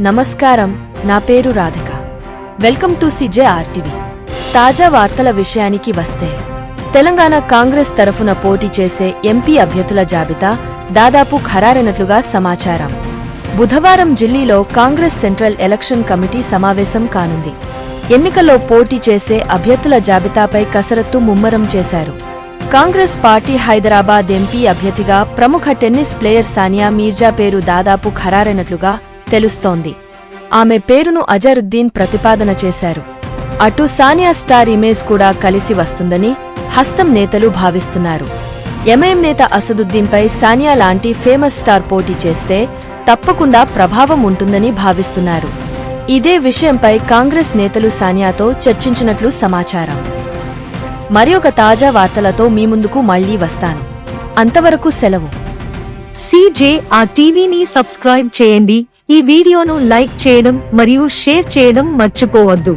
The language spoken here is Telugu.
నమస్కారం నా పేరు Radhika. Welcome to CJ RTV. తాజా వార్తల విషయానికి వస్తే తెలంగాణ కాంగ్రెస్ తరఫున పోటీ చేసే ఎంపీ అభ్యర్థుల జాబితా దాదాపు ఖరారైనట్లుగా సమాచారం. బుధవారం ఢిల్లీలో కాంగ్రెస్ సెంట్రల్ ఎలక్షన్ కమిటీ సమావేశం కానుంది. ఎన్నికల్లో పోటీ చేసే అభ్యర్థుల జాబితాపై కసరత్తు ముమ్మరం చేశారు. కాంగ్రెస్ పార్టీ హైదరాబాద్ ఎంపీ అభ్యర్థిగా ప్రముఖ టెన్నిస్ ప్లేయర్ సానియా మీర్జా పేరు దాదాపు ఖరారైనట్లుగా తెలుస్తోంది. ఆమె పేరును అజరుద్దీన్ ప్రతిపాదన చేశారు. అటు సానియా స్టార్ ఇమేజ్ కూడా కలిసి వస్తుందని హస్తం నేతలు భావిస్తున్నారు. ఎంఐఎం నేత అసదుద్దీన్పై సానియా లాంటి ఫేమస్ స్టార్ పోటీ చేస్తే తప్పకుండా ప్రభావం ఉంటుందని భావిస్తున్నారు. ఇదే విషయంపై కాంగ్రెస్ నేతలు సానియాతో చర్చించినట్లు సమాచారం. మరి ఒక తాజా వార్తలతో మీ ముందుకు మళ్ళీ వస్తాను. అంతవరకు సెలవు. సిజే ఆ టీవీని సబ్స్క్రైబ్ చేయండి. ఈ వీడియోను లైక్ చేయడం మరియు షేర్ చేయడం మర్చిపోవద్దు.